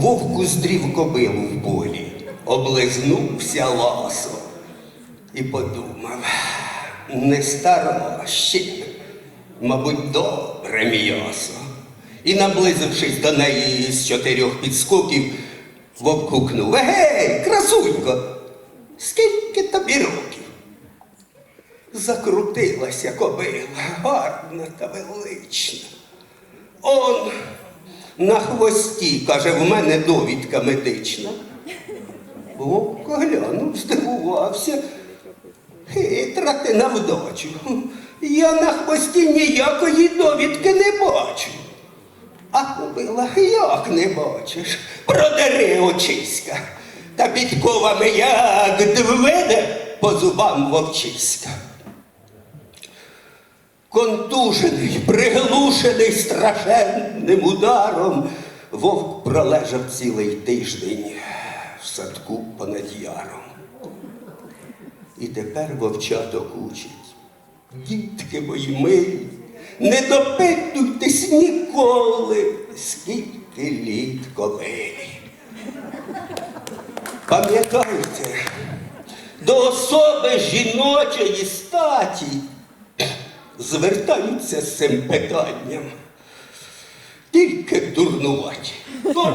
вовку здрів кобилу в полі, облизнувся ласо і подумав, не стара ще, мабуть, добре м'ясо. І, наблизившись до неї з чотирьох підскоків, вовк гукнув Гей, красунько, скільки тобі років? Закрутилася кобила, гарна та велична. Он на хвості, каже, в мене довідка медична. Вовк глянув, здивувався. Хитра ти на вдачу. Я на хвості ніякої довідки не бачу. А кобила, як не бачиш? Продери очиська. Та підковами як двине по зубам вовчиська. Контужений, приглушений страшенним ударом, вовк пролежав цілий тиждень в садку понад яром. І тепер вовчаток учить. Дітки мої милі, не допитуйтесь ніколи, скільки літ кобилі. Пам'ятайте, до особи жіночої статі звертаються з цим питанням. Тільки дурнуваті. Добре.